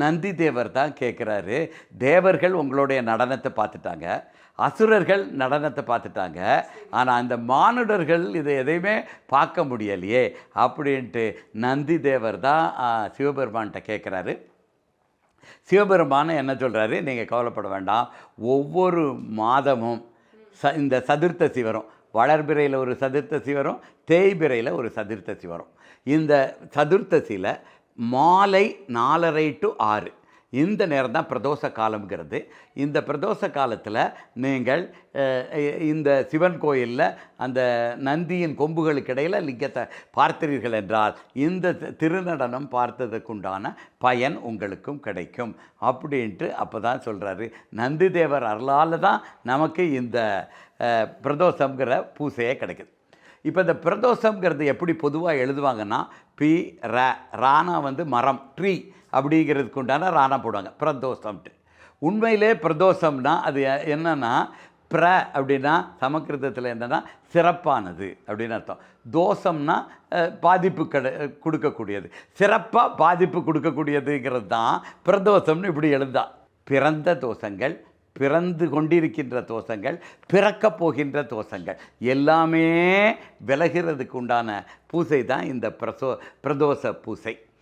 நந்தி தேவர் தான் கேட்குறாரு தேவர்கள் உங்களுடைய நடனத்தை பார்த்துட்டாங்க. அசுரர்கள் நடனத்தை பார்த்துட்டாங்க. ஆனால் அந்த மானுடர்கள் இதை எதையுமே பார்க்க முடியலையே அப்படின்ட்டு நந்தி தேவர் தான் சிவபெருமான்கிட்ட கேட்குறாரு சிவபெருமான் என்ன சொல்கிறாரு நீங்கள் கவலைப்பட வேண்டாம். ஒவ்வொரு மாதமும் ச இந்த சதுர்த்தசி வரும். வளர்பிறையில் ஒரு சதுர்த்தசி வரும். தேய்பிறையில் ஒரு சதுர்த்தசி வரும். இந்த சதுர்த்தசியில் மாலை நாலரை டு ஆறு. இந்த நேரம் தான் பிரதோஷ காலம்ங்கிறது. இந்த பிரதோஷ காலத்தில் நீங்கள் இந்த சிவன் கோயிலில் அந்த நந்தியின் கொம்புகளுக்கு இடையில் லிங்கத்தை பார்த்தீர்கள் என்றால் இந்த திருநடனம் பார்த்ததுக்குண்டான பயன் உங்களுக்கும் கிடைக்கும். அப்படின்ட்டு அப்போ தான் சொல்கிறாரு நந்தி தேவர் அருளால் தான் நமக்கு இந்த பிரதோஷங்கிற பூசையே கிடைக்குது. இப்போ இந்த பிரதோஷங்கிறது எப்படி பொதுவாக எழுதுவாங்கன்னா பி ர ரானா வந்து மரம் ட்ரீ அப்படிங்கிறதுக்கு உண்டான ரானா போடுவாங்க பிரதோஷம்ட்டு உண்மையிலே பிரதோஷம்னா அது என்னென்னா என்னன்னா பிர அப்படின்னா சமக்கிருதத்தில் என்னென்னா சிறப்பானது அப்படின்னு அர்த்தம். தோஷம்னா பாதிப்பு கட கொடுக்கக்கூடியது. சிறப்பாக பாதிப்பு கொடுக்கக்கூடியதுங்கிறது தான் பிரதோஷம்னு இப்படி எழுதா. பிறந்த தோஷங்கள் பிறந்து கொண்டிருக்கின்ற தோஷங்கள் பிறக்கப் போகின்ற தோஷங்கள் எல்லாமே விலகிறதுக்கு உண்டான பூசை தான் இந்த பிரசோ பிரதோஷ பூசை.